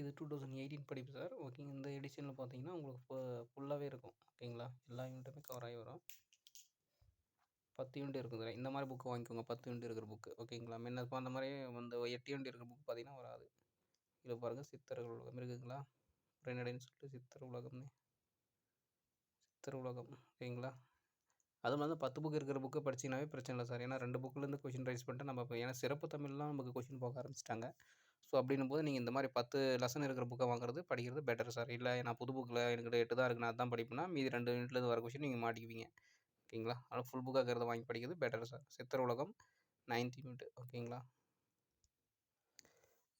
இது two thousand eighteen படிப்பு sir ஓகேங்க இந்த எடிஷனில் பார்த்தீங்கன்னா உங்களுக்கு ஃபு ஃபுல்லாகவே இருக்கும். ஓகேங்களா எல்லா யூனிட்டுமே கவர் ஆகி வரும். பத்து யூனிட் இருக்குது சார் இந்த மாதிரி புக்கு வாங்கிக்கோங்க. பத்து யூனிட் இருக்கிற புக்கு ஓகேங்களா முன்ன அந்த மாதிரி வந்து எட்டு யூனிட் இருக்கிற புக் பார்த்தீங்கன்னா வராது. இதில் பாருங்கள் சித்தர்கள் உலகம் இருக்குதுங்களா உரைநடைன்னு சொல்லிட்டு சித்தர் உலகம்னு. சித்தர் உலகம். ஓகேங்களா அது வந்து பத்து புக் இருக்கிற புக்கு படிச்சிங்கனாவே பிரச்சனை இல்லை சார் ஏன்னா ரெண்டு புக்கிலேருந்து கொஷின் ரைஸ் பண்ணிட்டு நம்ம இப்போ ஏன்னா சிறப்பு தமிழ்லாம் நமக்கு கொஷின் போக ஆரம்பிச்சிட்டாங்க. ஸோ அப்படின்னும் போது நீங்கள் இந்த மாதிரி பத்து லெசன் இருக்கிற புக்கை வாங்குறது படிக்கிறது பெட்டர் சார் இல்லை நான் புது புக்கில் எனக்கு எட்டு தான் இருக்குது நான் அதான் படிப்பேன்னா மீதி ரெண்டு யூனிட்லேருந்து வர கொஷின் நீங்கள் மாட்டிக்குவீங்க. ஓகேங்களா? அதனால் ஃபுல் புக்காக இருக்கிறத வாங்கி படிக்கிறது பெட்டர் சார் சித்தர் உலகம் நைன்த் யூனிட் ஓகேங்களா?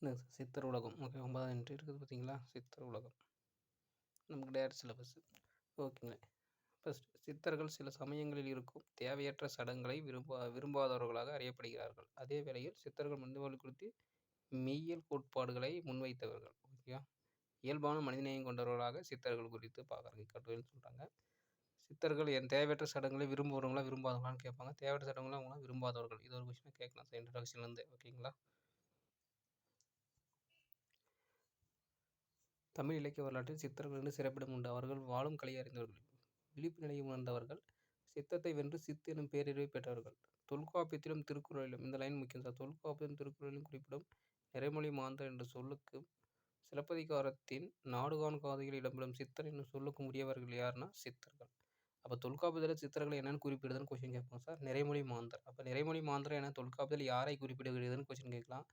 இந்த சித்தர் உலகம். ஓகே ஒன்பதாம் யூனிட் இருக்குது பார்த்தீங்களா சித்தர் உலகம். நமக்கு டேரக்ட் சிலபஸ் ஓகேங்க. ஃபஸ்ட் சித்தர்கள் சில சமயங்களில் இருக்கும் தேவையற்ற சடங்குகளை விரும்ப விரும்பாதவர்களாக அறியப்படுகிறார்கள். அதே வேளையில் சித்தர்கள் மனிதர்கள் குறித்து மெய்யியல் கோட்பாடுகளை முன்வைத்தவர்கள் ஓகேவா இயல்பான மனிதநேயம் கொண்டவர்களாக சித்தர்கள் குறித்து பார்க்குறாங்க. கட்டுரைன்னு சொல்கிறாங்க சித்தர்கள் என் தேவையற்ற சடங்குகளை விரும்புகிறவங்களா விரும்பாதவங்களான்னு கேட்பாங்க. தேவையற்ற சடங்குகளை அவங்களாம் விரும்பாதவர்கள். இது ஒரு விஷயம் கேட்கலாம். சார் இன்ட்ரடக்ஷன்லேருந்து ஓகேங்களா தமிழ் இலக்கிய வரலாற்றில் சித்தர்கள் என்று சிறப்பிடம் உண்டு. அவர்கள் வாழும் கலையை அறிந்தவர்கள். விழிப்பு நிலையை உணர்ந்தவர்கள். சித்தத்தை வென்று சித்து எனும் பேரறிவை பெற்றவர்கள். தொல்காப்பியத்திலும் திருக்குறளிலும் இந்த லைன் முக்கியம் சார் தொல்காப்பியம் திருக்குறளிலும் குறிப்பிடும் நிறைமொழி மாந்தர் என்ற சொல்லுக்கு சிலப்பதிகாரத்தின் நாடுகான் காதையில் இடம்பெறும் சித்தர் என்னும் சொல்லுக்கும் உரியவர்கள் யாருன்னா சித்தர்கள். அப்போ தொல்காப்பியத்தில் சித்தர்கள் என்னென்னு குறிப்பிடுதுன்னு கொஸ்டின் கேட்பாங்க சார் நிறைமொழி மாந்தர். அப்போ நிறைமொழி மாந்தர் என தொல்காப்பியத்தில் யாரை குறிப்பிடுகிறதுன்னு கொஸ்டின் கேட்கலாம்?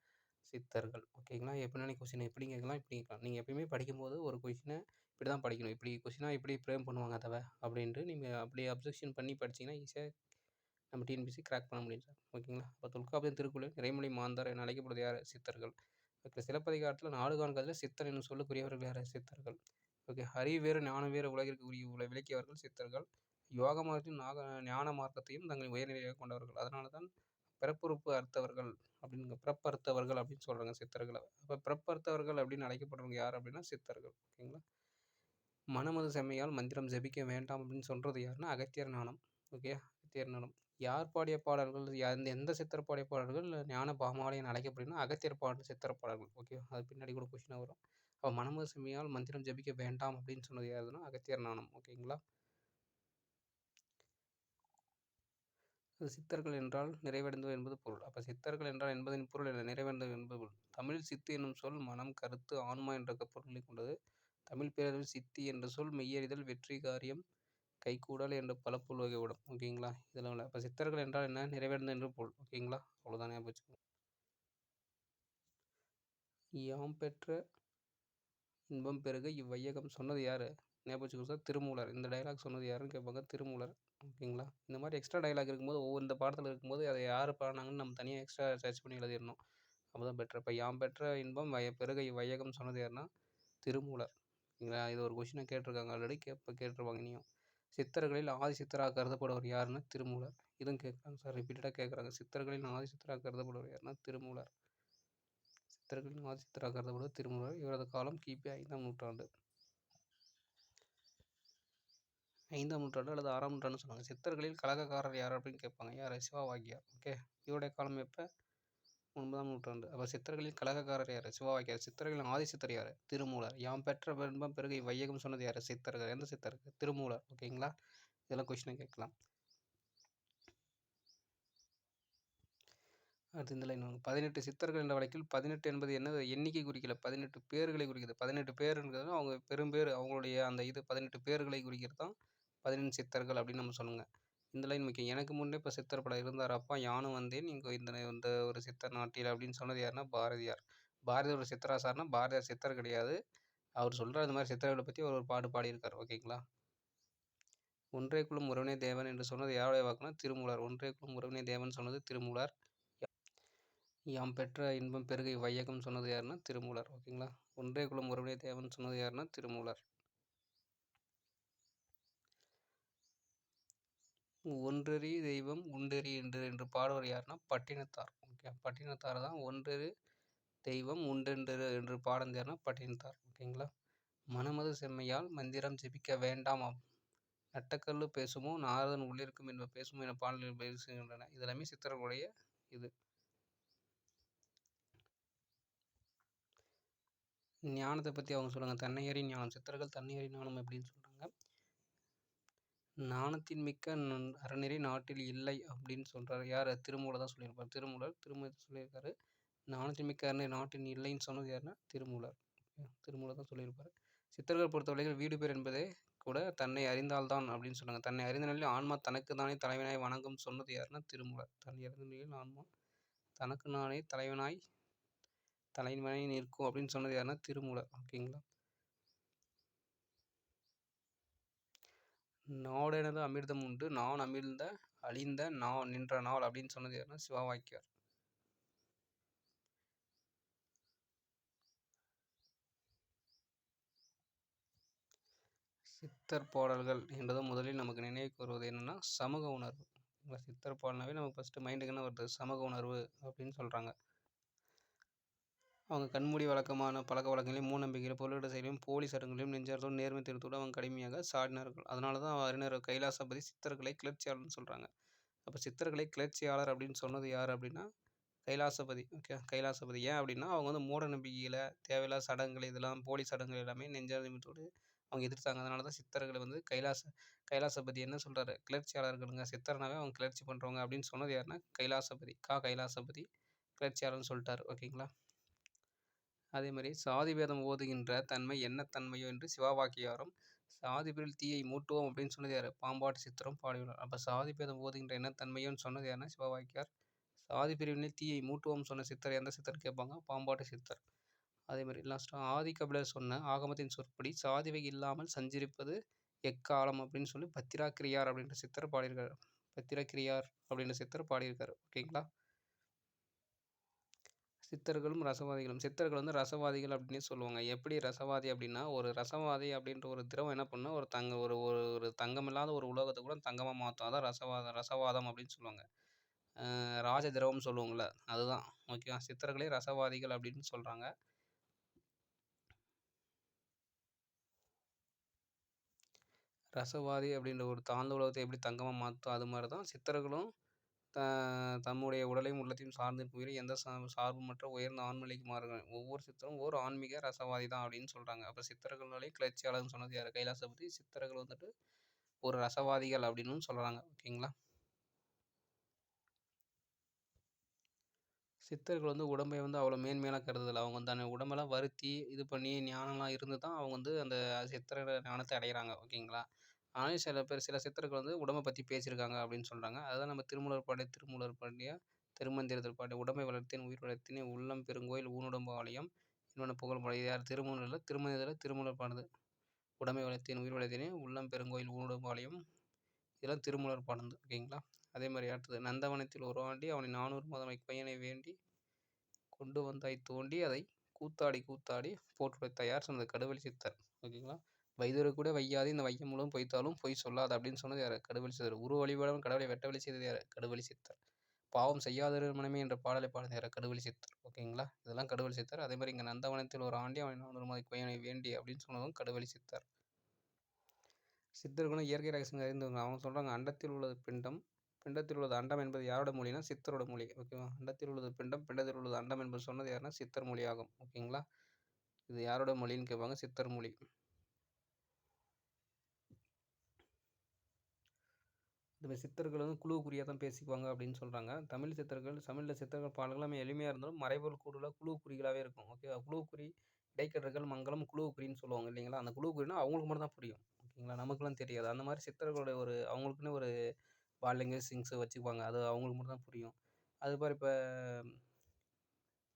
சித்தர்கள். ஓகேங்களா எப்படின்னா கொஸ்டின் எப்படி கேட்கலாம் இப்படி கேட்கலாம். நீங்கள் எப்பயுமே படிக்கும்போது ஒரு கொஸ்டினை இப்படி தான் படிக்கணும். இப்படி கொஸ்டினாக இப்படி ஃப்ரேம் பண்ணுவாங்க அதை அப்படின்ட்டு நீங்கள் அப்படி அப்ஜெக்ஷன் பண்ணி படிச்சிங்கன்னா ஈஸியாக நம்ம டிஎன்பிசி கிராக் பண்ண முடியும் சார் ஓகேங்களா அப்போ தொல்காப்பியம் திருக்குறள் நிறைமொழி மாந்தர் என அழைக்கப்படுவது யார்? சித்தர்கள். ஓகே சிலப்பதிகாரத்தில் நாடு காண்கிறதுல சித்தர் என்னும் சொல்லக்கூடியவர்கள் யார்? சித்தர்கள். ஓகே அறிவு வேறு ஞான வேறு உலகிற்கு உரிய உள்ள விளக்கியவர்கள் சித்தர்கள். யோக மார்க்கத்தையும் நாக ஞான மார்க்கத்தையும் தங்களை உயர்நிலையாக கொண்டவர்கள். அதனால தான் பிறப்புறுப்பு அர்த்தவர்கள் அப்படின்னு பிறப்பறுத்தவர்கள் அப்படின்னு சொல்கிறாங்க சித்தர்களை. அப்போ பிறப்பறுத்தவர்கள் அப்படின்னு அழைக்கப்படுறவங்க யார் அப்படின்னா சித்தர்கள். ஓகேங்களா மனமது செம்மையால் மந்திரம் ஜெபிக்க வேண்டாம் அப்படின்னு சொல்கிறது யாருன்னா அகத்தியர் ஞானம். ஓகே அகத்தியர் ஞானம். யார் பாடிய பாடல்கள் எந்த எந்த சித்தர் பாடிய பாடல்கள் ஞான பாமாலையன் அழைக்கப்படுதுன்னா அகத்தியர் பாடல் சித்திர பாடல்கள் ஓகே அது பின்னாடி கூட கொஷினாக வரும். அப்போ மனமது செம்மையால் மந்திரம் ஜபிக்க வேண்டாம் அப்படின்னு சொன்னது யாருன்னா அகத்தியர் நாணம் ஓகேங்களா சித்தர்கள் என்றால் நிறைவடைந்தது என்பது பொருள். அப்போ சித்தர்கள் என்றால் என்பதன் பொருள் என்ன நிறைவடைந்தது என்பது பொருள். தமிழ் சித்து என்னும் சொல் மனம் கருத்து ஆன்மா என்ற பொருளை கொண்டது. தமிழ் பேரறிவு சித்தி என்ற சொல் மெய்யறிதல் வெற்றி காரியம் கைகூடல் என்ற பல பொருள் வகைப்படும் ஓகேங்களா இதில் இப்போ சித்தர்கள் என்றால் என்ன? நிறைவடைந்தது என்று பொருள். ஓகேங்களா அவ்வளோதான் ஞாபகம் யாம் பெற்ற இன்பம் பெருக இவ்வையகம் சொன்னது யார்? ஞாபகம் சார் திருமூலர். இந்த டைலாக் சொன்னது யாருன்னு கேட்பாங்க? திருமூலர். ஓகேங்களா இந்த மாதிரி எக்ஸ்ட்ரா டைலாக் இருக்கும்போது ஒவ்வொரு இந்த பாடத்தில் இருக்கும்போது அதை யார் பாடினாங்கன்னு நம்ம தனியாக எக்ஸ்ட்ரா சர்ச் பண்ணி எழுதிடணும். அப்போ தான் பெட்டர் இப்போ யாம் பெற்ற இன்பம் வய பெருக வையகம் சொன்னது யாருன்னா திருமூலர். ஓகேங்களா இது ஒரு கொஷினை கேட்டிருக்காங்க ஆல்ரெடி கேட்ப கேட்டுருவாங்க இனியும். சித்தர்களில் ஆதி சித்தராக கருதப்படுவர் யாருன்னா திருமூலர். இதுவும் கேட்குறாங்க. சார் ரிப்பீட்டடாக கேட்குறாங்க. சித்தர்களில் ஆதி சித்தராக கருதப்படுவர் யாருன்னா திருமூலர். சித்தர்களின் ஆதி சித்தராக கருதப்படுவது திருமூலர். இவரது காலம் கிபி ஐந்தாம் நூற்றாண்டு. ஐந்தாம் நூற்றாண்டு அல்லது ஆறாம் நூற்றாண்டு சொல்லுவாங்க. சித்தர்களில் கழகக்காரர் யார் அப்படின்னு கேட்பாங்க. யார்? சிவாவாக்கியார். ஓகே இவருடைய காலம் எப்போ? ஒன்பதாம் நூற்றாண்டு. அப்போ சித்தர்களில் கழகக்காரர் யார்? சிவாவாக்கியார். சித்தர்களின் ஆதி சித்தர் யார்? திருமூலர். யாம் பெற்ற பெரும்பம் பெருகை வையகம் சொன்னது யார்? சித்தர்கள். எந்த சித்தருக்கு? திருமூலர். ஓகேங்களா இதெல்லாம் கொஷினை கேட்கலாம். அடுத்து இந்த லைன் பதினெட்டு சித்தர்கள் என்ற வழக்கில் பதினெட்டு என்பது என்ன எண்ணிக்கை குறிக்கல பதினெட்டு பேர்களை குறிக்கிறது. பதினெட்டு பேருங்கிறது அவங்க பெரும்பேர் அவங்களுடைய அந்த இது பதினெட்டு பேர்களை குறிக்கிறது தான் பதினெண்டு சித்தர்கள் அப்படின்னு நம்ம சொல்லுங்கள் இந்த லைன் முக்கியம். எனக்கு முன்னே இப்போ சித்தர் படம் இருந்தார். அப்பா யானும் வந்தேன். இங்கே இந்த இந்த ஒரு சித்தர் நாட்டில் அப்படின்னு சொன்னது யாருன்னா பாரதியார். பாரதியார் பாரதியோட சித்தராசார்னா பாரதியார் சித்தர் கிடையாது. அவர் சொல்கிற இந்த மாதிரி சித்தர்களை பற்றி அவர் ஒரு பாடு பாடியிருக்கார். ஓகேங்களா? ஒன்றே குலம் உறவினே தேவன் என்று சொன்னது யாருடைய வாக்குனா திருமூலர். ஒன்றே குலம் உறவினே தேவன் சொன்னது திருமூலர். யாம் பெற்ற இன்பம் பெருகை வையகம் சொன்னது யாருன்னா திருமூலர். ஓகேங்களா? ஒன்றே குலம் உறவினே தேவன் சொன்னது யாருன்னா திருமூலர். ஒன்றறி தெய்வம் உண்டறி என்று என்று பாடுவர் யாருன்னா பட்டினத்தார். ஓகே பட்டினத்தார் தான் ஒன்றறி தெய்வம் உண்டென்று என்று பாடம் யாருன்னா பட்டினத்தார். ஓகேங்களா? மனமது செம்மையால் மந்திரம் ஜெபிக்க வேண்டாமாம். நட்டக்கல்லு பேசுமோ நாரதன் உள்ளிருக்கும் என்ப பேசுமோ என பாடல்கள் பேசுகின்றன. இதெல்லாமே சித்தர்களுடைய இது. ஞானத்தை பற்றி அவங்க சொல்லுங்கள் தன்னையறி ஞானம். சித்தர்கள் தன்னையறி ஞானம் அப்படின்னு சொல்கிறாங்க நாணத்தின் மிக்க அறநெறி நாட்டில் இல்லை அப்படின்னு சொல்கிறார் யார்? திருமூலர் தான் சொல்லியிருப்பார். திருமூலர் திருமூலர் சொல்லியிருக்காரு. நாணத்தின் மிக்க அறநெறி நாட்டில் இல்லைன்னு சொன்னது யாருன்னா? திருமூலர். திருமூலர் தான் சொல்லியிருப்பார். சித்தர்கள் பொறுத்தவரையில் வீடு பேர் என்பதே கூட தன்னை அறிந்தால்தான் அப்படின்னு சொன்னாங்க தன்னை அறிந்த நிலையில் ஆன்மா தனக்கு தானே தலைவனாய் வணங்கும் சொன்னது யாருன்னா? திருமூலர். தன்னை அறிந்த நிலையில் ஆன்மா தனக்கு நானே தலைவனாய் தலைவனாய் நிற்கும் அப்படின்னு சொன்னது யாருன்னா? திருமூலர். ஓகேங்களா? நாடெனது அமிர்தம் உண்டு. நான் அமிழ்ந்த அழிந்த நான் நின்ற நாள் அப்படின்னு சொன்னது யாருன்னா சிவவாக்கியார். சித்தர் பாடல்கள் என்றதும் முதலில் நமக்கு நினைவுக்கு வருவது என்னென்னா சமூக உணர்வு. சித்தர் பாடல்னாவே நமக்கு ஃபஸ்ட்டு மைண்டுக்கு என்ன வருது? சமூக உணர்வு அப்படின்னு சொல்கிறாங்க அவங்க கண்மூடி வழக்கமான பழக்க வழக்கங்களையும் மூநம்பிக்கையிலும் பொருளிட செயலையும் போலி சடங்குகளையும் நெஞ்சார்த்தோடு நேர்மை திருத்தோடு அவங்க கடுமையாக சாடினார்கள். அதனால தான் அறிஞர் கைலாசபதி சித்தர்களை கிளர்ச்சியாளர்னு சொல்கிறாங்க அப்போ சித்தர்களை கிளர்ச்சியாளர் அப்படின்னு சொன்னது யார் அப்படின்னா கைலாசபதி. ஓகே கைலாசபதி. ஏன் அப்படின்னா அவங்க வந்து மூட நம்பிக்கையில் தேவையில்லாத சடங்குகள் இதெல்லாம் போலி சடங்குகள் எல்லாமே நெஞ்சார்த்தோடு அவங்க எதிர்த்தாங்க. அதனால தான் சித்தர்களை வந்து கைலாச கைலாசபதி என்ன சொல்கிறாரு கிளர்ச்சியாளர்களுங்க. சித்தர்னாவே அவங்க கிளர்ச்சி பண்ணுறவங்க அப்படின்னு சொன்னது யாருன்னா கைலாசபதி. கா கைலாசபதி. கிளர்ச்சியாளர்னு சொல்லிட்டாரு. ஓகேங்களா? அதே மாதிரி சாதி பேதம் ஓதுகின்ற தன்மை என்ன தன்மையோ என்று சிவாவாக்கியாரும் சாதி பிரிவில் தீயை மூட்டுவோம் அப்படின்னு சொன்னது யார்? பாம்பாட்டு சித்திரம் பாடியுள்ளார். அப்போ சாதி பேதம் ஓதுகின்ற என்ன தன்மையோன்னு சொன்னது யாருன்னா சிவாவாக்கியார். சாதி பிரிவினில் தீயை மூட்டுவோம் சொன்ன சித்தர் எந்த சித்தர் கேட்பாங்க? பாம்பாட்டு சித்தர். அதே மாதிரி லாஸ்ட்டாக ஆதி கபிலர் சொன்ன ஆகமத்தின் சொற்படி சாதிவை இல்லாமல் சஞ்சரிப்பது எக்காலம் அப்படின்னு சொல்லி பத்திராக்கிரியார் அப்படின்ற சித்தர் பாடியிருக்காரு. பத்திரக்கிரியார் அப்படின்ற சித்தர் பாடியிருக்காரு. ஓகேங்களா? சித்தர்களும் ரசவாதிகளும். சித்தர்கள் வந்து ரசவாதிகள் அப்படின்னு சொல்லுவாங்க. எப்படி ரசவாதி அப்படின்னா ஒரு ரசவாதி அப்படின்ற ஒரு திரவம் என்ன பண்ணால் ஒரு தங்க ஒரு ஒரு ஒரு தங்கம் இல்லாத ஒரு உலோகத்தை கூட தங்கமாக மாற்றும் அதான் ரசவாதம் ரசவாதம் அப்படின்னு சொல்லுவாங்க. ராஜ திரவம் சொல்லுவாங்கள்ல அதுதான். ஓகேவா? சித்தர்களே ரசவாதிகள் அப்படின்னு சொல்கிறாங்க ரசவாதி அப்படின்ற ஒரு தாழ்ந்த உலகத்தை எப்படி தங்கமாக மாற்றும் அது மாதிரி தான் சித்தர்களும் த தம்முடைய உடலையும் உள்ளத்தையும் சார்ந்திருக்கும் உயிரை எந்த சா சார்புமற்ற உயர்ந்த ஆண்மலைக்கு மாறுகிறார் ஒவ்வொரு சித்தரும் ஒரு ஆன்மீக ரசவாதி தான் அப்படின்னு சொல்கிறாங்க அப்போ சித்தர்கள்னாலே கிளர்ச்சியாளர்னு சொன்னது யார்? கைலாசபதி. சித்தர்கள் வந்துட்டு ஒரு ரசவாதிகள் அப்படின்னு சொல்கிறாங்க ஓகேங்களா? சித்தர்கள் வந்து உடம்பை வந்து அவ்வளோ மேன்மையாக கருதுதில்ல அவங்க வந்து அந்த உடம்பெல்லாம் வருத்தி இது பண்ணி ஞானம்லாம் இருந்து தான் அவங்க வந்து அந்த சித்திர ஞானத்தை அடைகிறாங்க ஓகேங்களா? ஆனாலும் சில பேர் சில சித்தர்கள் வந்து உடம்பை பற்றி பேசியிருக்காங்க அப்படின்னு சொல்கிறாங்க அதுதான் நம்ம திருமூலர் பாடிய திருமூலர் பாடிய திருமந்திரத்தில் பாடிய உடம்பை வளர்த்தேன் உயிர் வளர்த்தேன் உள்ளம் பெருங்கோயில் ஊனுடம்பு ஆலயம் இன்னொன்று புகழ் பாடிய யார்? திருமூலரில் திருமந்திரத்தில் திருமூலர் பாடுது உடம்பை வளர்த்தேன் உயிர் வளர்த்தேன் உள்ளம் பெருங்கோயில் ஊனுடம்பு ஆலயம். இதெல்லாம் திருமூலர் பாடுது ஓகேங்களா? அதே மாதிரி அடுத்தது நந்தவனத்தில் ஒரு ஆண்டி அவனை நானூறு மாதம் பையனை வேண்டி கொண்டு வந்தாய் தோண்டி அதை கூத்தாடி கூத்தாடி போட்டுடைத்தார் தயார் சொன்னது? கடுவெளி சித்தர் ஓகேங்களா? வைதரு கூட வையாது இந்த வையம் மூலம் பொய்த்தாலும் பொய் சொல்லாது அப்படின்னு சொன்னது யார்? கடுவழி சித்தர் உருவ வழிபாடும் கடவுளை வெட்ட வழி செய்தது யார்? கடுவழி சித்தர் பாவம் செய்யாத மனமே என்ற பாடலை பாடுறது யார்? கடுவழி சித்தர் ஓகேங்களா? இதெல்லாம் கடுவழி சித்தர் அதே மாதிரி இங்கே நந்தவனத்தில் ஒரு ஆண்டி அவன் நானூறு மாதம் பையனை வேண்டி அப்படின்னு சொன்னதும் கடுவழி சித்தர் சித்தர்களும் இயற்கை ரகசியங்கள் அறிந்தவங்க அவங்க சொல்கிறாங்க அண்டத்தில் உள்ளது பிண்டம் பிண்டத்தில் உள்ளது அண்டம் என்பது யாரோட மொழினா சித்தரோட மொழி. ஓகேவா? அண்டத்தில் உள்ளது பிண்டம் பிண்டத்தில் உள்ளது அண்டம் என்பது சொன்னது யாருன்னா சித்தர் மொழியாகும். ஓகேங்களா? இது யாரோட மொழின்னு கேட்பாங்க சித்தர் மொழி. இந்த சித்தர்கள் வந்து குழு குறியாக தான் பேசிக்குவாங்க அப்படின்னு சொல்கிறாங்க தமிழ் சித்தர்கள் தமிழில் சித்தர்கள் பாடல்கள் எளிமையாக இருந்தாலும் மறைபொருள் கூடுதலாக குழுக்குறிகளாகவே இருக்கும். ஓகேவா குழு குறி இடைக்கடர்கள் மங்களம் குழு குறின்னு சொல்லுவாங்க இல்லைங்களா? அந்த குழு அவங்களுக்கு மட்டும் தான் புரியும். ஓகேங்களா நமக்குலாம் தெரியாது. அந்த மாதிரி சித்தர்களுடைய ஒரு அவங்களுக்குன்னு ஒரு பாலிங்கு சிங்ஸு வச்சுக்குவாங்க. அது அவங்களுக்கு மட்டும் தான் புரியும். அது மாதிரி இப்போ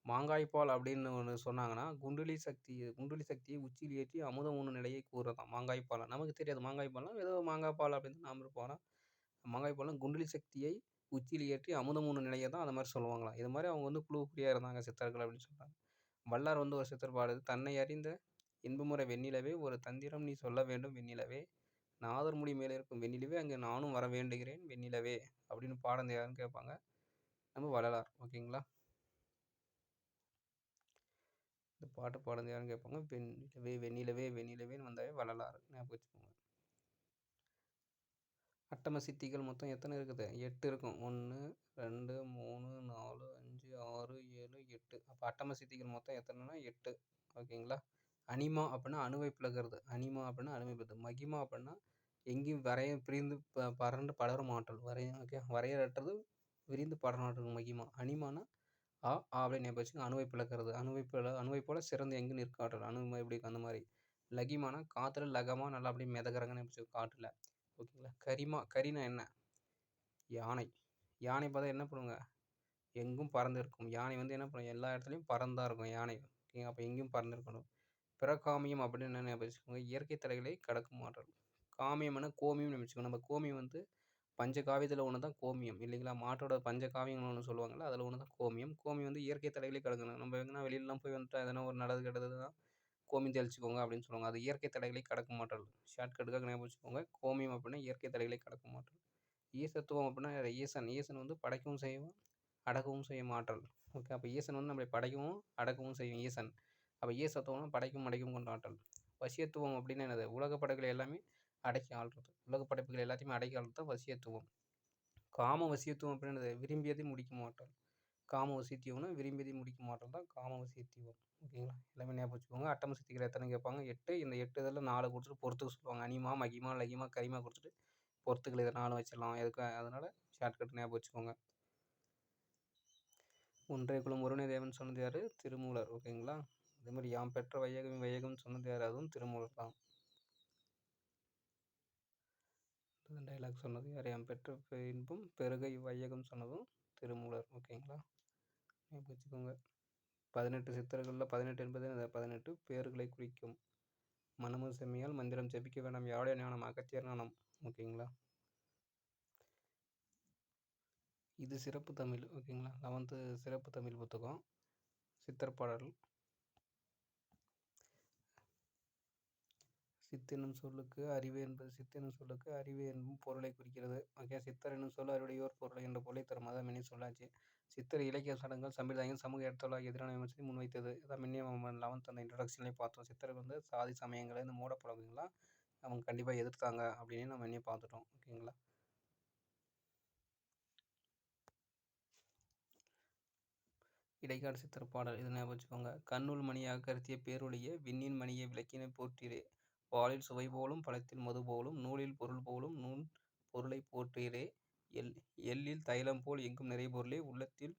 மாங்காய்ப்பால் அப்படின்னு ஒன்று சொன்னாங்கன்னா குண்டுலி சக்தி குண்டுலி சக்தியை உச்சியில் ஏற்றி அமுதம் உண்ணும் நிலையை கூறுறதான் மாங்காய்ப்பாலை நமக்கு தெரியாது. மாங்காய்ப்பால்னா ஏதோ மாங்காய் பால் அப்படின்னு நாம் இருப்போம் பழம் குண்டலி சக்தியை உச்சியில் ஏற்றி அமுதம் நிலையை தான் அந்த மாதிரி சொல்லுவாங்களாம் இது மாதிரி அவங்க வந்து குழுக்குறியாக இருந்தாங்க சித்தர்கள் அப்படின்னு சொல்கிறாங்க வல்லார் வந்து ஒரு சித்தர் பாடுது. தன்னை அறிந்த இன்பமுறை வெண்ணிலவே ஒரு தந்திரம் நீ சொல்ல வேண்டும் வெண்ணிலவே நாதர் முடி மேலே இருக்கும் வெண்ணிலவே அங்கே நானும் வர வேண்டுகிறேன் வெண்ணிலவே அப்படின்னு பாடம் யாருன்னு கேட்பாங்க? நம்ம வள்ளலார். ஓகேங்களா? இந்த பாட்டு பாடம் யாருன்னு கேட்பாங்க? வெண்ணிலவே வெண்ணிலவே வெண்ணிலவேன்னு வந்தாவே வள்ளலார். ஞாபகம் வச்சுக்கோங்க. அட்டம சித்திகள் மொத்தம் எத்தனை இருக்குது? எட்டு இருக்கும். ஒன்று ரெண்டு மூணு நாலு அஞ்சு ஆறு ஏழு எட்டு. அப்போ அட்டம சித்திகள் மொத்தம் எத்தனைனா? எட்டு. ஓகேங்களா? அனிமா அப்படின்னா அணுவை பிளக்கிறது. அனிமா அப்படின்னா அணுவை பிளக்கிறது. மகிமா அப்படின்னா எங்கேயும் வரைய பிரிந்து ப பறந்து படர மாற்றல் வரைய ஓகே? வரையறற்றது விரிந்து படர மாற்றல் மகிமா. அனிமானா ஆ ஆ அப்படின்னு ஞாபகம் வச்சுங்க அணுவை பிளக்கிறது. அணுவை பிள அணுவை போல சிறந்து எங்கும் நிற்க ஆற்றல் அணு எப்படி அந்த மாதிரி. லகிமானா காற்றுல லகமாக நல்லா அப்படியே மிதக்குறாங்கன்னு ஞாபகம் காற்றுல ஓகேங்களா? கரிமா கரினா என்ன? யானை. யானை பார்த்தா என்ன பண்ணுங்க? எங்கும் பறந்து இருக்கும். யானை வந்து என்ன பண்ணும்? எல்லா இடத்துலையும் பறந்தா இருக்கும் யானை. ஓகேங்க அப்போ எங்கேயும் பறந்து இருக்கணும் பிறகாமியம் அப்படின்னு என்ன வச்சுக்கோங்க இயற்கை தடைகளை கடக்கும் ஆற்றல். காமியம்னா கோமியம்னு வச்சுக்கோங்க நம்ம கோமியம் வந்து பஞ்ச காவியத்தில் ஒன்று தான் கோமியம் இல்லைங்களா? மாட்டோட பஞ்ச காவியங்கள் ஒன்று சொல்லுவாங்கள்ல அதில் ஒன்று தான் கோமியம். கோமியம் வந்து இயற்கை தடைகளை கடக்கணும் நம்ம எங்கன்னா வெளியிலலாம் போய் வந்துட்டு எதனா ஒரு நல்லது கெட்டது தான் கோமியம் தெளிச்சுக்கோங்க அப்படின்னு சொல்லுவாங்க. அது இயற்கை தடைகளை கடக்க மாட்டாள் ஷார்ட்கட்டுக்காக ஞாபகம் வச்சுக்கோங்க. கோமியம் அப்படின்னா இயற்கை தடைகளை கடக்க மாட்டாள் ஈசத்துவம் அப்படின்னா ஈசன். ஈசன் வந்து படைக்கவும் செய்வோம் அடக்கவும் செய்யும் ஆற்றல். ஓகே அப்போ ஈசன் வந்து நம்மளை படைக்கவும் அடக்கவும் செய்யும் ஈசன். அப்போ ஈசத்துவம்னா படைக்கும் அடைக்கும் கொண்ட ஆற்றல். வசியத்துவம் அப்படின்னா என்னது? உலக படைப்புகள் எல்லாமே அடக்கி ஆள்றது. உலக படைப்புகள் எல்லாத்தையுமே அடக்கி ஆள்றது தான் வசியத்துவம். காம வசியத்துவம் அப்படின்னு விரும்பியதை முடிக்கும் ஆற்றல். காம வசியத்துவம்னா விரும்பியதை முடிக்கும் ஆற்றல் தான் காம வசியத்துவம் ஓகேங்களா? எல்லாமே ஞாபகம் வச்சுக்கோங்க. அட்டம் சித்திக்கிற எத்தனை கேட்பாங்க? எட்டு. இந்த எட்டு இதில் நாலு கொடுத்துட்டு பொறுத்துக்க சொல்லுவாங்க. அனிமா மகிமா லகிமா கரிமா கொடுத்துட்டு பொறுத்துக்கள் இதை நாலு வச்சிடலாம். எதுக்கு? அதனால் ஷார்ட்கட் ஞாபகம் வச்சுக்கோங்க. ஒன்றே குலம் ஒருணை தேவன் சொன்னது யார்? திருமூலர். ஓகேங்களா? அதே மாதிரி யாம் பெற்ற வையகம் வையகம் சொன்னது யார்? அதுவும் திருமூலர் தான். டைலாக் சொன்னது யார்? யாம் பெற்ற இன்பும் பெருகை வையகம் சொன்னதும் திருமூலர். ஓகேங்களா? ஞாபகம் வச்சுக்கோங்க. பதினெட்டு சித்தர்களில் பதினெட்டு என்பது அந்த பதினெட்டு பேர்களை குறிக்கும். மனமு செம்மியால் மந்திரம் ஜெபிக்க வேண்டாம். யாழை ஞானம்? அகத்தியர் ஞானம். ஓகேங்களா? இது சிறப்பு தமிழ். ஓகேங்களா? லெவன்த்து சிறப்பு தமிழ் புத்தகம். சித்தர் பாடல். சித்தெனும் சொல்லுக்கு அறிவு என்பது சித்தெனும் சொல்லுக்கு அறிவு என்பும் பொருளை குறிக்கிறது. ஓகே சித்தர் என்னும் சொல் அறிவுடையோர் பொருளை என்ற பொருளை தரும். அதான் மினி சொல்லாச்சு. சித்தர் இலக்கிய சடங்குகள் சம்பிரதாயங்கள் சமூக இடத்தொழில் எதிரான விமர்சனத்தை முன்வைத்தது. அதான் மின்னே லெவன்த் அந்த இன்ட்ரடக்ஷன்லேயே பார்த்தோம். சித்தர்கள் வந்து சாதி சமயங்களை இந்த மூட பழக்கங்கள்லாம் அவங்க கண்டிப்பாக எதிர்த்தாங்க அப்படின்னு நம்ம இன்னும் பார்த்துட்டோம். ஓகேங்களா? இடைக்காடு சித்தர் பாடல். இதை ஞாபகம் வச்சுக்கோங்க. கண்ணுள் மணியாக கருத்திய பேரொழிய விண்ணின் மணியை விளக்கினை போற்றிரே பாலில் சுவை போலும் பழத்தில் மது போலும் நூலில் பொருள் போலும் நூல் பொருளை போற்றீரே எல் எள்ளில் தைலம் போல் எங்கும் நிறைய பொருளே உள்ளத்தில்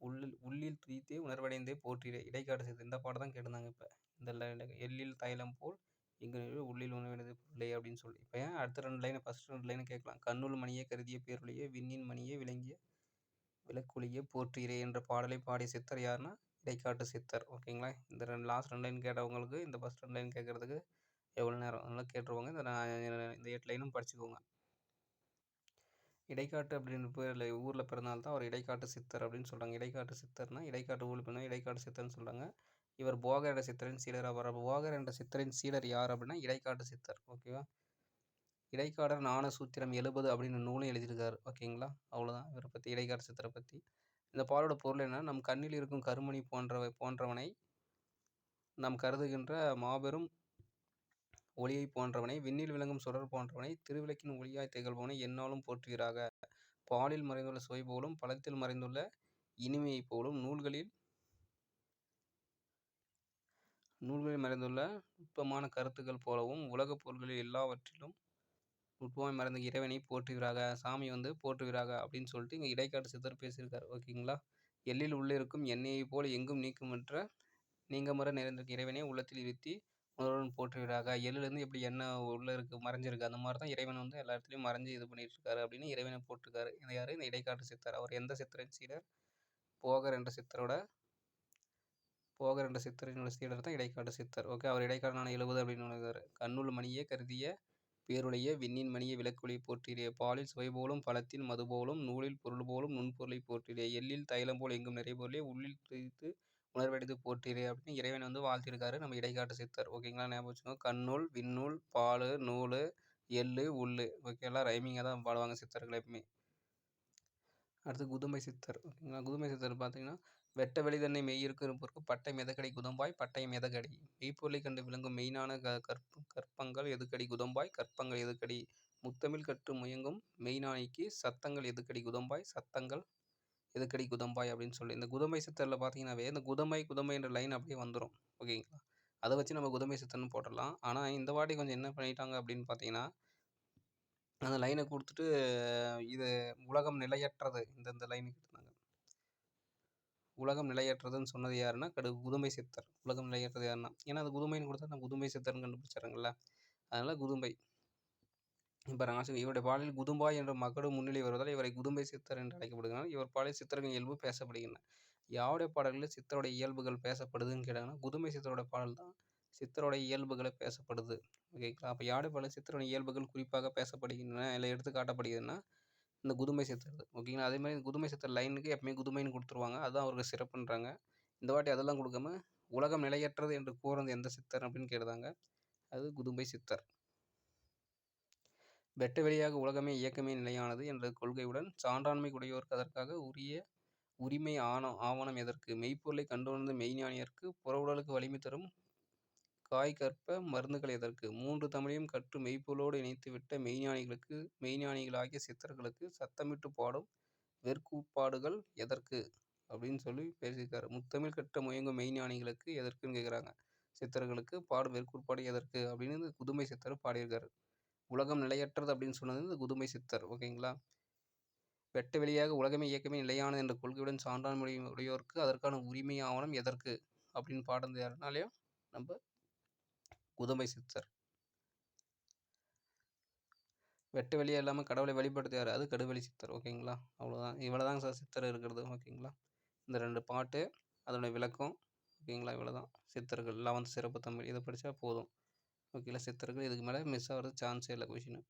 உள்ளில் உள்ளில் துய்த்தே உணர்வடைந்தே போற்றிட இடைக்காடு சித்தர் இந்த பாடம் தான் கேட்டிருந்தாங்க இப்போ. இந்த லைன் எள்ளில் தைலம் போல் எங்கு நிறைய உள்ளில் உணர்வடைந்தே பொருளே அப்படின்னு சொல்லி. இப்போ ஏன் அடுத்த ரெண்டு லைனை ஃபஸ்ட் ரெண்டு லைனை கேட்கலாம். கண்ணுள் மணியே கருதிய பேருளையே விண்ணின் மணியே விளங்கிய விளக்குழியே போற்றிறே என்ற பாடலை பாடிய சித்தர் யாருன்னா இடைக்காட்டு சித்தர். ஓகேங்களா இந்த ரெண்டு லாஸ்ட் ரெண்டு லைன் கேட்டவங்களுக்கு இந்த ஃபஸ்ட் ரெண்டு லைன் கேட்குறதுக்கு எவ்வளோ நேரம்? நல்லா கேட்டுருவாங்க. இந்த இந்த எட்டு லைனும் படிச்சுக்கோங்க. இடைக்காட்டு அப்படின்னு பேரில் ஊரில் பிறந்தால் தான் அவர் இடைக்காட்டு சித்தர் அப்படின்னு சொல்கிறாங்க இடைக்காட்டு சித்தர்னா இடைக்காட்டு ஊரில் பிறந்தால் இடைக்காட்டு சித்தர்னு சொல்கிறாங்க இவர் போகர் என்ற சித்தரின் சீடராக வர போகர் என்ற சித்தரின் சீடர் யார் அப்படின்னா இடைக்காட்டு சித்தர். ஓகேவா இடைக்காடர் நாண சூத்திரம் எழுபது அப்படின்னு நூலும் எழுதியிருக்கார். ஓகேங்களா அவ்வளோதான் இவரை பற்றி இடைக்காட்டு சித்தரை பற்றி இந்த பாலோட பொருள் என்ன நம் கண்ணில் இருக்கும் கருமணி போன்றவை போன்றவனை நாம் கருதுகின்ற மாபெரும் ஒளியை போன்றவனை விண்ணில் விளங்கும் சுடர் போன்றவனை திருவிளக்கின் ஒளியாய் திகழ்பவனை என்னாலும் போற்றுகிறாக. பாலில் மறைந்துள்ள சுவை போலும் பழத்தில் மறைந்துள்ள இனிமையைப் போலும் நூல்களில் நூல்களில் மறைந்துள்ள நுட்பமான கருத்துக்கள் போலவும் உலகப் பொருள்களில் எல்லாவற்றிலும் நுட்பமாய் மறைந்த இறைவனை போற்றுகிறாக சாமி வந்து போற்றுகிறாக அப்படின்னு சொல்லிட்டு இங்கே இடைக்காட்டு சித்தர் பேசியிருக்காரு. ஓகேங்களா? எள்ளில் உள்ளே இருக்கும் எண்ணெயைப் போல் எங்கும் நீக்கமற்ற நீங்கமர நிறைந்திருக்கும் இறைவனை உள்ளத்தில் இருத்தி உணர்வுடன் போற்றுகிறாக எள்ளுலேருந்து எப்படி எண்ணெய் உள்ளே இருக்குது மறைஞ்சிருக்கு அந்த மாதிரி தான் இறைவன் வந்து எல்லா இடத்துலையும் மறைஞ்சு இது பண்ணிட்டு இருக்காரு அப்படின்னு இறைவனை போட்டிருக்காரு இந்த யார்? இந்த இடைக்காட்டு சித்தர். அவர் எந்த சித்தரின் சீடர்? போகர் என்ற சித்தரோட போகர் என்ற சித்தரினோட சீடர் தான் இடைக்காட்டு சித்தர். ஓகே அவர் இடைக்காடனான எழுபது அப்படின்னு எழுதுறாரு. கண்ணுள் மணியே கருதிய பேருடைய விண்ணின் மணியை விளக்குவழி போற்றிலே பாலில் சுவை போலும் பழத்தில் மது போலும் நூலில் பொருள் போலும் நுண்பொருளை போற்றிலே எள்ளில் தைலம் போல் எங்கும் நிறைய பொருளே உள்ளில் துய்த்து உணர்வெடுத்து போற்றிலே அப்படின்னு இறைவன் வந்து வாழ்த்திருக்காரு. நம்ம இடைக்காட்டு சித்தர். ஓகேங்களா ஞாபகம் வச்சுக்கோங்க கண்ணூல் விண்ணூல் பால் நூல் எள்ளு உள்ளு. ஓகேங்களா ரைமிங்காக தான் பாடுவாங்க சித்தர்கள் எப்பவுமே. அடுத்து குதுமை சித்தர். ஓகேங்களா குதுமை சித்தர் பார்த்தீங்கன்னா வெட்ட வெளி தன்னை மெய்யிருக்கும் பொருக்கு பட்டை மெதக்கடி குதம்பாய் பட்டை மெதக்கடி மெய்ப்பொருளை கண்டு விளங்கும் மெய்னான க கற்ப கற்பங்கள் எதுக்கடி? குதம்பாய் கற்பங்கள் எதுக்கடி? முத்தமிழ் கற்று முயங்கும் மெய்நாணிக்கு சத்தங்கள் எதுக்கடி? குதம்பாய் சத்தங்கள் எதுக்கடி குதம்பாய் அப்படின்னு சொல்லி. இந்த குதம்பை சித்தரில் பார்த்தீங்கன்னாவே இந்த குதம்பை குதம்பை என்ற லைன் அப்படியே வந்துடும் ஓகேங்களா அதை வச்சு நம்ம குதுமை சித்தர்னு போட்டுடலாம். ஆனால் இந்த வாட்டி கொஞ்சம் என்ன பண்ணிட்டாங்க அப்படின்னு பார்த்தீங்கன்னா அந்த லைனை கொடுத்துட்டு இது உலகம் நிலையற்றது இந்தந்த லைனுக்கு இருந்தாங்க உலகம் நிலையற்றதுன்னு சொன்னது யாருன்னா கடு குதுமை சித்தர். உலகம் நிலையற்றது யாருன்னா? ஏன்னா அது குதுமைன்னு கொடுத்தா நான் குதுமை சித்தர்னு கண்டுபிடிச்சாருங்களா அதனால் குதுமை இப்போ ராசி இவருடைய பாடலில் குதும்பாய் என்ற மக்களும் முன்னிலை வருவதால் இவரை குதும்பை சித்தர் என்று அழைக்கப்படுகிறார். இவர் பாடலில் சித்தர்கள் இயல்பு பேசப்படுகின்றன. யாருடைய பாடல்களில் சித்தருடைய இயல்புகள் பேசப்படுதுன்னு கேட்டாங்கன்னா குதுமை சித்தருடைய பாடல் தான் சித்தருடைய இயல்புகளை பேசப்படுது. ஓகேங்களா அப்போ யாருடைய பாடல் சித்தருடைய இயல்புகள் குறிப்பாக பேசப்படுகின்றன இல்லை எடுத்து காட்டப்படுகிறதுனா இந்த குதுமை சித்தர் ஓகேங்களா அதே மாதிரி குதுமை சித்தர் லைனுக்கு எப்பவுமே குதுமைன்னு கொடுத்துருவாங்க. அதுதான் அவருக்கு சிறப்புன்றாங்க. இந்த வாட்டி அதெல்லாம் கொடுக்காம உலகம் நிலையற்றது என்று கூறது எந்த சித்தர் அப்படின்னு கேட்டாங்க. அது குதும்பை சித்தர். வெட்ட வெளியாக உலகமே இயக்கமே நிலையானது என்ற கொள்கையுடன் சான்றாண்மை உடையோருக்கு அதற்காக உரிய உரிமை ஆணம் ஆவணம் எதற்கு? மெய்ப்பொருளை கண்டுணர்ந்த மெய்ஞானியருக்கு புறவுடலுக்கு வலிமை தரும் காய் கற்ப மருந்துகள் எதற்கு? மூன்று தமிழையும் கற்று மெய்ப்பொருளோடு இணைத்துவிட்ட மெய்ஞானிகளுக்கு மெய்ஞானிகளாகிய சித்தர்களுக்கு சத்தமிட்டு பாடும் வெற்கூப்பாடுகள் எதற்கு? அப்படின்னு சொல்லி பேசியிருக்காரு. முத்தமிழ் கற்ற முயங்கும் மெய்ஞானிகளுக்கு எதற்குன்னு கேட்குறாங்க சித்தர்களுக்கு பாடும் வெற்கூற்பாடு எதற்கு? அப்படின்னு புதுமை குதுமை சித்தர் பாடியிருக்காரு. உலகம் நிலையற்றது அப்படின்னு சொன்னது இந்த குதுமை சித்தர். ஓகேங்களா? வெட்ட வெளியாக உலகமே இயக்கமே நிலையானது என்ற கொள்கையுடன் சான்றாண்மை உடையோருக்கு அதற்கான உரிமை ஆவணம் எதற்கு? அப்படின்னு பாடுறது யாருனாலையும் நம்ம குதுமை சித்தர். வெட்ட வெளியே இல்லாமல் கடவுளை வழிபடுறது யார் அது கடுவெளி சித்தர். ஓகேங்களா? அவ்வளோதான் இவ்வளோதாங்க சார் சித்தர் இருக்கிறது. ஓகேங்களா? இந்த ரெண்டு பாட்டு அதோடய விளக்கம். ஓகேங்களா? இவ்வளோதான் சித்தர்கள் லெவன்த் சிறப்பு தமிழ். இதை படித்தா போதும். ஓகேங்களா செத்துருக்கு இதுக்கு மேலே மிஸ் ஆகிறது சான்ஸே இல்லை கொஷின்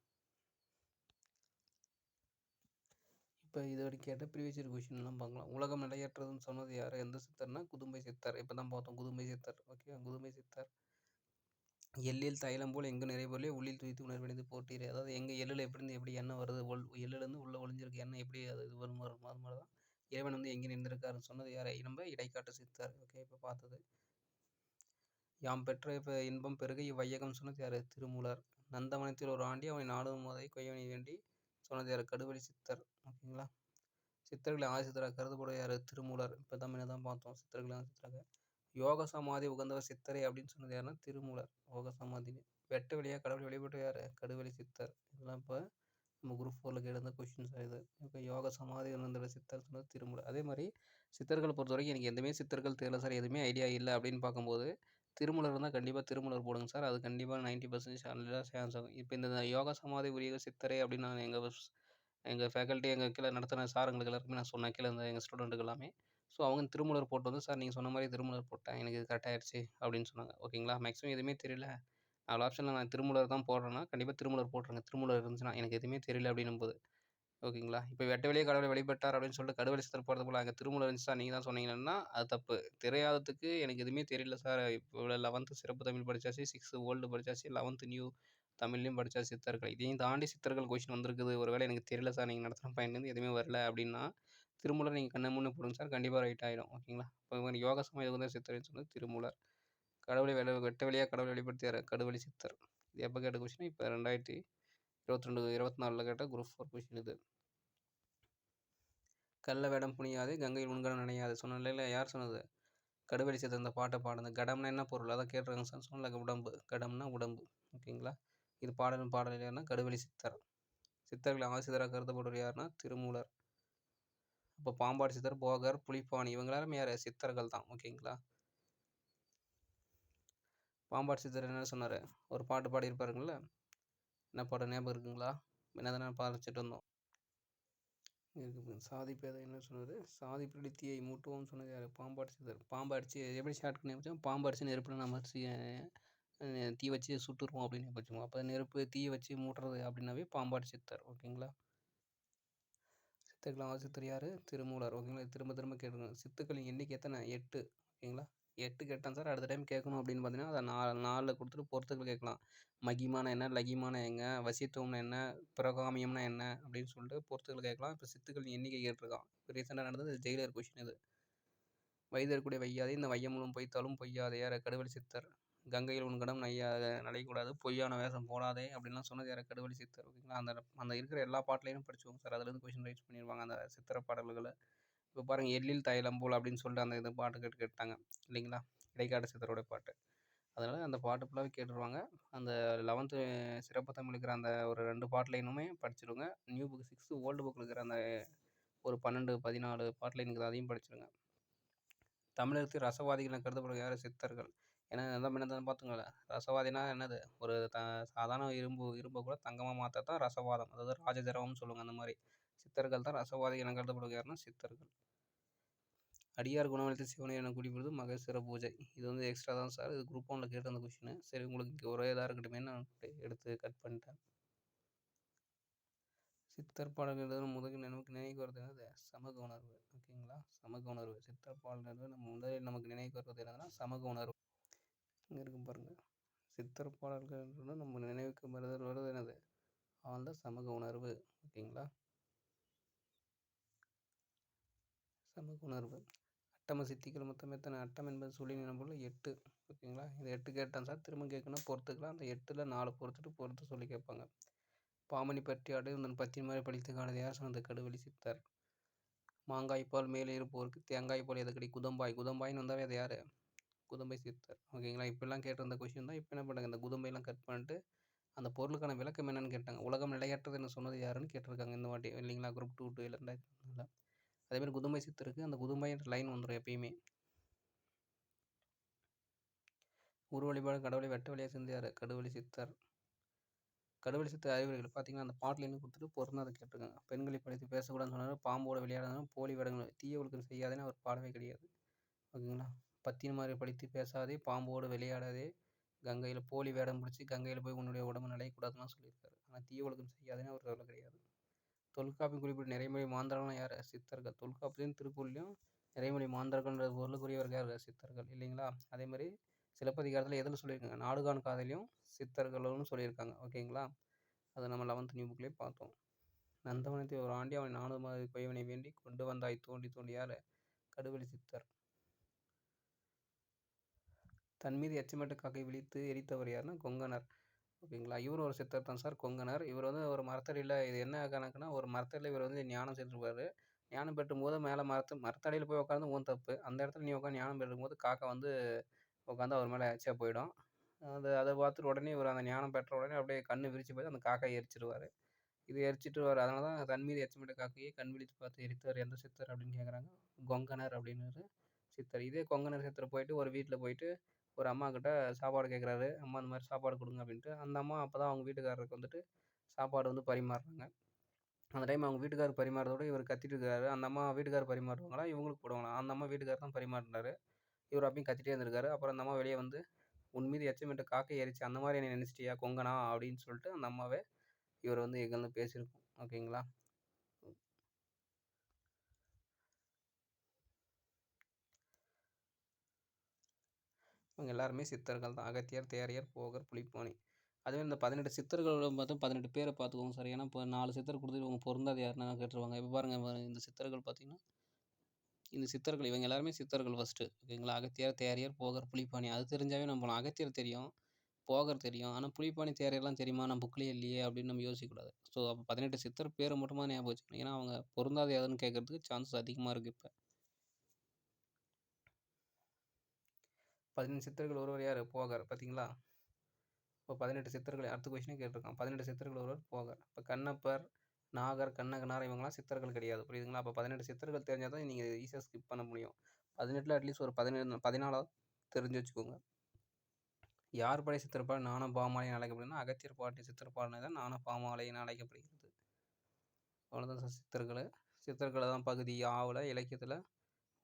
இப்போ இது வரைக்கும் கேட்ட ப்ரீவியஸ் இயர் கொஷின்லாம் பார்க்கலாம். உலகம் நிலையற்றதுன்னு சொன்னது யார்? எந்த சித்தர்னா குதும்பை சித்தர். இப்போ தான் பார்த்தோம் குதும்பை சித்தர். ஓகே குதும்பை சித்தர். எள்ளில் தைலம் போல் எங்கே நிறைய பொருளே உள்ளில் துய்த்து உணர்வடைந்து போட்டீர் அதாவது எங்கள் எள்ளில் எப்படி எப்படி எண்ணெய் வருது? ஒல் எள்ளுலேருந்து உள்ளே ஒளிஞ்சிருக்கு எண்ணெய் எப்படி அது இது வரும்? வரும் அது மாதிரி தான் இறைவன் வந்து எங்கே நின்றுருக்காருன்னு சொன்னது யாரை? நம்ம இடைக்காட்டு சித்தர். ஓகே இப்போ பார்த்தது. யாம் பெற்ற இப்போ இன்பம் பெருக இவ்வையகம் சொன்னது யார்? திருமூலர். நந்தவனத்தில் ஒரு ஆண்டி அவனை நாடும் போதை கொய்யவனை வேண்டி சொன்னது யார்? கடுவழி சித்தர். ஓகேங்களா? சித்தர்களை ஆசித்தராக கருதப்பட யார்? திருமூலர். இப்போ தான் தான் பார்த்தோம். சித்தர்களை ஆசித்தராக யோக சமாதி உகந்தவர் சித்தரை அப்படின்னு சொன்னது யாருன்னா? திருமூலர். யோக சமாதி. வெட்ட வழியாக கடவுளை வழிபட்டு யார்? கடுவெளி சித்தர். இதெல்லாம் இப்போ நம்ம குரூப் ஃபோரில் கேட்ட கொஷின்ஸ் இது. இப்போ யோக சமாதி உணர்ந்த சித்தர் சொன்னது திருமூலர். அதே மாதிரி சித்தர்களை பொறுத்த வரைக்கும் எனக்கு எதுவுமே சித்தர்கள் தெரியல சார். எதுவுமே ஐடியா இல்லை அப்படின்னு பார்க்கும்போது திருமலர் இருந்தால் கண்டிப்பாக திருமலர் போடுங்க சார். அது கண்டிப்பாக நைன்ட்டி பர்சன்டேஜ் நல்லா சான்ஸ் ஆகும் இப்போ இந்த யோகா சமாதி உரிய சித்தரை அப்படின்னு நான் எங்கள் எங்கள் ஃபேக்கல்ட்டி எங்கள் கீழே நடத்தின சாருங்களுக்கு எல்லாருக்குமே நான் சொன்னேன். கீழே இருந்த எங்கள் ஸ்டூடெண்ட்டுக்கு எல்லாமே. ஸோ அவங்க திருமலர் போட்டு வந்து சார் நீங்கள் சொன்ன மாதிரி திருமலர் போட்டேன். எனக்கு இது கரெக்ட் ஆயிடுச்சு அப்படின்னு சொன்னாங்க. ஓகேங்களா மேக்ஸிமம் எதுவுமே தெரியல. நாலு ஆப்ஷனில் நான் திருமலர் தான் போடுறேன்னா கண்டிப்பாக திருமலர் போட்டுருங்க. திருமலர் இருந்துச்சுன்னா எனக்கு எதுவுமே தெரியல அப்படின்னும் போது ஓகேங்களா? இப்போ வெட்ட வெளியே கடவுளை வழிபட்டார் அப்படின்னு சொல்லிட்டு கடவுளை சித்தர் போகிறது போல் அங்கே திருமூல இருந்துச்சு சார் நீங்கள் தான் சொன்னீங்கன்னா அது தப்பு. தெரியாததுக்கு எனக்கு எதுவுமே தெரியல சார். இப்போ லெவன்த்து சிறப்பு தமிழ் படித்தாச்சு சிக்ஸ்த்து ஓல்டு படித்தாச்சு லெவன்த்து நியூ தமிழ்லையும் படித்தா சித்தர்கள். இதையும் தாண்டி சித்தர்கள் கொஷின் வந்திருக்குது. ஒரு வேளை எனக்கு தெரியல சார் நீங்கள் நடத்துகிற பையன்லேருந்து எதுவுமே வரல அப்படின்னா திருமூலர் நீங்கள் கண்ணை முன்னு போடுங்க சார். கண்டிப்பாக ரைட் ஆகிடும் ஓகேங்களா? இப்போ யோகா சமயம் வந்து சித்தர்னு சொன்னது திருமூலர். கடவுளை வெட்ட வழியாக கடவுளை வெளிப்படுத்தியார் கடுவழி சித்தர். இது எப்போ கேட்ட கொஷின் இப்போ ரெண்டாயிரத்தி இருபத்தி ரெண்டு இருபத்தி நாலில் கேட்ட குரூப் ஃபோர் கொஷின் இது. கல்ல வேடம் புனியாது கங்கையில் உண்கடம் நினையாது சொன்னல யார் சொன்னது? கடுவெளி சேர்த்து அந்த பாட்டை பாடுங்க கடம்னா என்ன பொருள்? அதான் கேட்டுருங்க சார் சொன்னல உடம்பு. கடம்னா உடம்பு. ஓகேங்களா இது பாடலும் பாடல் யாருன்னா கடுவெளி சித்தர். சித்தர்கள் ஆசிரியராக கருதப்படுவர் யாருன்னா திருமூலர். இப்போ பாம்பாடி சித்தர் போகர் புலிப்பாணி இவங்களாலும் யார்? சித்தர்கள் தான். ஓகேங்களா பாம்பாடி சித்தர் என்ன சொன்னார்? ஒரு பாட்டு பாடியிருப்பாருங்கள? என்ன படம் ஞாபகம் இருக்குங்களா? என்ன தானே பாடிச்சிட்டு வந்தோம். சாதி பேதம் என்ன சொன்னார்? சாதி பிடித்தியை மூட்டுவோம் சொன்னது யார்? பாம்பு அடிச்சது பாம்பு அடித்து எப்படி ஷார்ட் பண்ணி வச்சோம் பாம்பு அடிச்சு நெருப்பில் நம்ம அடிச்சு தீ வச்சு சுட்டுருவோம் அப்படின்னு வச்சுக்கோங்க. அப்போ நெருப்பு தீயை வச்சு மூட்டுறது அப்படின்னாவே பாம்பாடி சித்தர் ஓகேங்களா? சித்தர்கள் சித்தர் யார்? திருமூலர். ஓகேங்களா? திரும்ப திரும்ப கேட்டுக்கணும் சித்துக்களின் எண்ணிக்கை எத்தனை? எட்டு. ஓகேங்களா? எட்டு கேட்டேன் சார். அடுத்த டைம் கேட்கணும் அப்படின்னு பார்த்தீங்கன்னா அதை நாலு நாலில் கொடுத்துட்டு பொறுத்துக்கள் கேட்கலாம். மகிமான என்ன லகிமான எங்க வசித்துவம்னா என்ன பிரகாமியம்னா என்ன அப்படின்னு சொல்லிட்டு பொறுத்துக்கள் கேட்கலாம். இப்போ சித்துக்கள் எண்ணிக்கை கேட்டிருக்கான் இப்போ ரீசெண்டாக நடந்தது ஜெயிலர் கொஷின் இது. வைத்தியர் வையாதே இந்த வையமுழும் பொய்த்தாலும் பொய்யாதே யார கடுவழி சித்தர்? கங்கையில் உன்கடம் நையா நடையக்கூடாது பொய்யான வேஷம் போடாதே அப்படின்லாம் சொன்னது யார கடுவழி சித்தர்? ஓகேங்களா? அந்த அந்த இருக்கிற எல்லா பாட்டிலையும் படிச்சுவோங்க சார். அதுலேருந்து கொஷின் ரைஸ் பண்ணிடுவாங்க அந்த சித்திர பாடல்களை. இப்போ பாருங்கள் எல்லில் தைலம் போல் அப்படின்னு சொல்லிட்டு அந்த இது பாட்டு கேட்டு கேட்டாங்க இல்லைங்களா? இடைக்காட்டு சித்தரோட பாட்டு. அதனால் அந்த பாட்டு ஃபுல்லாகவே கேட்டுருவாங்க. அந்த லெவன்த்து சிறப்பு தமிழ் இருக்கிற அந்த ஒரு ரெண்டு பாட்டு லைனுமே படிச்சிடுங்க நியூ புக் சிக்ஸ்த்து ஓல்டு புக்கில் இருக்கிற அந்த ஒரு பன்னெண்டு பதினாலு பாட்டு லைன் இருக்குது அதையும் படிச்சிடுங்க தமிழகத்தில் ரசவாதிகள் என கருதப்படுற யார்? சித்தர்கள். ஏன்னா நல்லா முன்ன பார்த்துங்கள ரசவாதினா என்னது? ஒரு த சாதாரண இரும்பு இரும்பை கூட தங்கமாக மாற்ற தான் ரசவாதம். அதாவது ராஜதிரவம்னு சொல்லுவாங்க அந்த மாதிரி. சித்தர்கள் தான் ரசவாதிகள் என கருதப்படுகிறார்னா சித்தர்கள். அடியார் குணவளித்த சிவனை என குறிப்பிடுவது மகேஸ்வர பூஜை. இது வந்து எக்ஸ்ட்ரா தான் சார் இது குரூப் ஒன்றில் கேட்ட அந்த கொஷின் சரி உங்களுக்கு இங்கே ஒரே இதாக இருக்கட்டுமே. நான் எடுத்து கட் பண்ணிட்டேன்? சித்தர் பாடல்கள் முதலில் நமக்கு நினைவுக்கு வருது என்னது? சமூக உணர்வு. ஓகேங்களா சமூக உணர்வு. சித்தர் பாடல்கள் நம்ம முதலில் நமக்கு நினைவுக்கு வருவது என்னதுன்னா சமூக உணர்வு. இங்கே இருக்கும் பாருங்கள் சித்தர் பாடல்கள் நம்ம நினைவுக்கு வருது வருது என்னது? ஆழ்ந்த சமூக உணர்வு. ஓகேங்களா நமக்கு உணர்வு. அட்டம சித்திகள் மொத்தம் எத்தனை? அட்டம் என்பது சொல்லி பொருள் எட்டு. ஓகேங்களா? இந்த எட்டு கேட்டேன் சார். திரும்ப கேட்கணும். பொறுத்துக்கலாம். அந்த எட்டில் நாலு பொறுத்துட்டு பொறுத்து சொல்லி கேட்பாங்க. பாமணி பற்றி அடுந்தன் பத்தின் மாதிரி படித்து காணது யார் சொன்னது கடுவெளி சித்தார்? மாங்காய் பால் மேலே இருப்போருக்கு தேங்காய் பால் எதுக்கடி? குதம்பாய். குதம்பாய்னு வந்தாவே அது யார்? குதம்பை சித்தர். ஓகேங்களா? இப்படிலாம் கேட்டிருந்த கொஷின் தான். இப்போ என்ன பண்ணுறாங்க இந்த குதம்பையெல்லாம் கட் பண்ணிட்டு அந்த பொருளுக்கான விளக்கம் என்னென்னு கேட்டாங்க. உலகம் நிலையற்றது என்ன சொன்னது யாருன்னு கேட்டிருக்காங்க இந்த வாட்டி. இல்லைங்களா? குரூப் டூ டூ இல்லை அதேமாதிரி குதுமை சித்திருக்கு அந்த குதுமைன்ற லைன் வந்துடும் எப்பயுமே. உரு வழிபாடு கடவுளை வெட்ட வழியாக சிந்தியார் கடுவழி சித்தர். கடுவழி சித்தர் அறிவுரைகள் பார்த்தீங்கன்னா அந்த பாட்டில் என்ன கொடுத்துட்டு பொருந்தாத கேட்டிருக்காங்க பெண்களை படித்து பேசக்கூடாதுன்னு சொன்னார். பாம்போட விளையாடாதான் போலி வேடங்கள் தீய ஒழுக்கம் செய்யாதேன்னு அவர் பாடவே கிடையாது. ஓகேங்களா? பத்தின மாதிரி படித்து பேசாதே பாம்போடு விளையாடாதே. கங்கையில் போலி வேடம் பிடிச்சி கங்கையில் போய் உன்னுடைய உடம்பு நிலையக்கூடாதுன்னு சொல்லியிருக்காரு. ஆனால் தீய ஒழுக்கம் செய்யாதுன்னு அவர் சொல்ல கிடையாது. தொல்காப்பியம் குறிப்பிட்ட நிறைமொழி மாந்தர்கள்லாம் யார் சித்தர்கள் தொல்காப்பிலையும் திருக்குறளையும் நிறைமொழி மாந்தர்கள்ன்ற பொருளுக்குரியவர்கள் யார் சித்தர்கள் இல்லைங்களா? அதே மாதிரி சிலப்பதிகாரத்தில் எதில் சொல்லியிருக்காங்க? நாடுகான் காதலையும் சித்தர்களும் சொல்லியிருக்காங்க. ஓகேங்களா? அதை நம்ம லெவன்த் நியூ புக்லேயே பார்த்தோம். நந்தவனத்தை ஒரு ஆண்டி அவனை நானூறு மாத கொய்வனை வேண்டி கொண்டு வந்தாய். தோண்டி தோண்டி யார்? கடுவெளி சித்தர். தன் மீது எச்சமட்ட காக்கை விழித்து எரித்தவர் யாருன்னா கொங்கனர். ஓகேங்களா? இவரும் ஒரு சித்தர் தான் சார் கொங்கனர். இவர் வந்து ஒரு மரத்தடியில் இது என்ன கணக்குனா ஒரு மரத்தடியில் இவர் வந்து ஞானம் செஞ்சுருப்பார். ஞானம் பெற்றும் போது மேலே மரத்து மரத்தடியில் போய் உட்காந்து உன் தப்பு. அந்த இடத்துல நீ உட்காந்து ஞானம் பெற்றும் போது காக்கா வந்து உட்காந்து அவர் மேலே எச்சா போயிடும். அது அதை பார்த்துட்டு உடனே இவர் அந்த ஞானம் பெற்ற உடனே அப்படியே கண் விரிச்சு போய் அந்த காக்கா எரிச்சிருவார். இது எரிச்சிட்டு வர அதனால தான் தன் மீது எச்சமிட்ட காக்கையை கண் விழித்து பார்த்து எரித்தவர் எந்த சித்தர் அப்படின்னு கேட்குறாங்க கொங்கனர் அப்படின்னு சித்தர். இதே கொங்கனர் சித்தர் போயிட்டு ஒரு வீட்டில் போயிட்டு ஒரு அம்மாக்கிட்ட சாப்பாடு கேட்குறாரு அம்மா இந்த மாதிரி சாப்பாடு கொடுங்க அப்படின்ட்டு. அந்த அம்மா அப்போ தான் அவங்க வீட்டுக்காரருக்கு வந்துட்டு சாப்பாடு வந்து பரிமாறுறாங்க. அந்த டைம் அவங்க வீட்டுக்காரர் பரிமாறதோட இவர் கத்திட்டு இருக்காரு. அந்த அம்மா வீட்டுக்காரர் பரிமாறுவாங்களா இவங்களுக்கு போடுவாங்களா? அந்த அம்மா வீட்டுக்காரர் தான் பரிமாறினாரு. இவர் அப்பயும் கத்திட்டே இருந்திருக்காரு. அப்புறம் அந்த அம்மா வெளியே வந்து உன் மீது எச்சமிட்டு காக்கை எரிச்சு அந்த மாதிரி என்னை நினச்சிட்டியா கொங்கனா? அப்படின்னு சொல்லிட்டு அந்த அம்மாவே இவர் வந்து எங்கேருந்து பேசியிருக்கோம். ஓகேங்களா? இவங்க எல்லாருமே சித்தர்கள் தான். அகத்தியர் தேரையர் போகர் புலிப்பாணி அதுவே இந்த பதினெட்டு சித்தர்களோட பார்த்தா பதினெட்டு பேரை பார்த்துக்கோங்க சார். ஏன்னா இப்போ நாலு சித்தர் கொடுத்துட்டு இவங்க பொருந்தாது யாருன்னா கேட்டுருவாங்க இப்போ பாருங்கள் இந்த சித்தர்கள் பார்த்தீங்கன்னா இந்த சித்தர்கள் இவங்க எல்லாருமே சித்தர்கள் ஃபஸ்ட்டு ஓகேங்களா? அகத்தியர் தேரையர் போகர் புலிப்பாணி அது தெரிஞ்சாவே நம்ம அகத்தியர் தெரியும் போகர் தெரியும். ஆனால் புலிப்பாணி தேரையெல்லாம் தெரியுமா? நம்ம புக்லேயே இல்லையே அப்படின்னு நம்ம யோசிக்கக்கூடாது ஸோ அப்போ பதினெட்டு சித்தர் பேரை மட்டுமா ஞாபகம் வச்சுக்கணும். ஏன்னா அவங்க பொருந்தாது யாருன்னு கேட்குறதுக்கு சான்சஸ் அதிகமாக இருக்குது இப்போ. பதினெட்டு சித்தர்கள் ஒருவர் யார்? போகர். பார்த்தீங்களா இப்போ பதினெட்டு சித்தர்கள் அடுத்த கொஸ்டினே கேட்டிருக்கான். பதினெட்டு சித்தர்கள் ஒருவர் போகர். இப்போ கண்ணப்பர் நாகர் கண்ணகனார் இவங்களாம் சித்தர்கள் கிடையாது. புரியுதுங்களா? அப்போ பதினெட்டு சித்தர்கள் தெரிஞ்சால் தான் நீங்கள் ஈஸியாக ஸ்கிப் பண்ண முடியும். பதினெட்டில் அட்லீஸ்ட் ஒரு பதினேழு பதினாலாவது தெரிஞ்சு வச்சுக்கோங்க. யார் படை சித்திரப்பாடு நானும் பாமாலையும் அழைக்கப்படுதுன்னா அகத்தியர் பாட்டி சித்திரப்பாடுனு தான் நானும் பாமாலைன்னு அழைக்கப்படுகிறது. அவ்வளோதான் சார் சித்தர்கள். சித்தர்களை தான் பகுதி ஆவில் இலக்கியத்தில்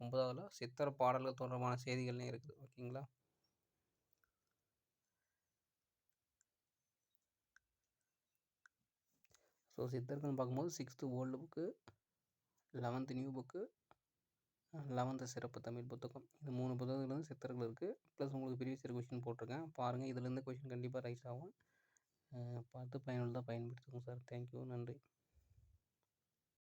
ஒன்பதாவதுல சித்தர் பாடல்கள் தொடர்பான செய்திகள்லாம் இருக்குது. ஓகேங்களா? ஸோ சித்தர்கள்னு பார்க்கும்போது sixth old book eleventh new book eleventh சிறப்பு தமிழ் புத்தகம். இந்த மூணு புத்தகங்கள் வந்து சித்தர்கள் இருக்குது ப்ளஸ் உங்களுக்கு ப்ரீவியஸ் இயர் கொஷின் போட்டிருக்கேன். பாருங்கள் இதுலேருந்து கொஷின் கண்டிப்பாக ரைஸ் ஆகும். பார்த்து பயனுள்ளதாக பயன்படுத்துங்க சார். தேங்க்யூ நன்றி.